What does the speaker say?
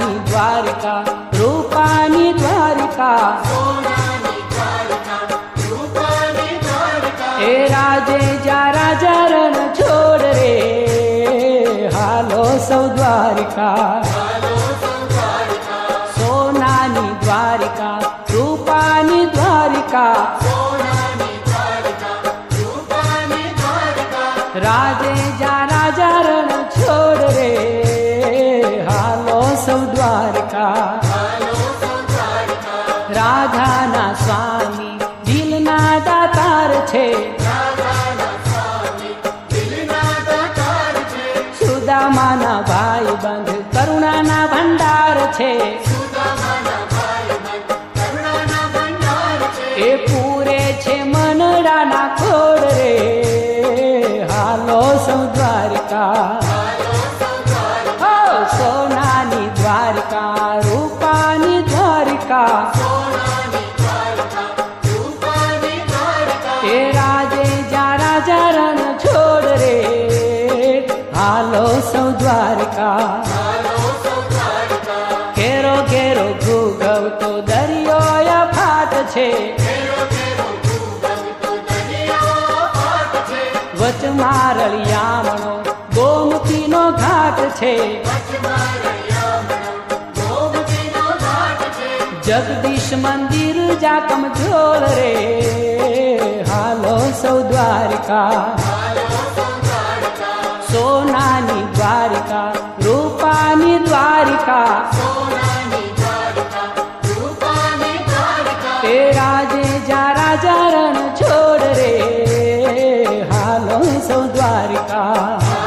દ્વારિકા, રૂપાની દ્વારિકા. એ રાજે જા રાજા રણ છોડ રે, હાલો સૌ દ્વારિકા. સોનાની દ્વારિકા, રૂપાની દ્વારિકા. રાજે જા રાજા રણ છોડ દ્વારકા રાધાના સ્વામી, દિલના દાતાર છે. સુદામાના ભાઈ બંધ, કરુણાના ભંડાર છે. એ પૂરે છે મનડાના ખોડ રે. હાલો સૌ દ્વારિકા દ્વારિકા, રૂપાની દ્વારકા. એ રાજે, જા રાજા, રણ છોડ રે. હાલો સૌ દ્વારકા. ઘેરો ઘેરો ભૂગવતો દરિયો ફાટ છે. વચમાં રળિયામણો ગોમતીનો ઘાટ છે. જગદીશ મંદિર જા કમજોર રે. હાલો સૌ દ્વારકા. સોનાની દ્વારકા, રૂપાની દ્વારકા. તે રાજે જા રાજા રણ છોડ રે. હાલો સૌ દ્વારકા.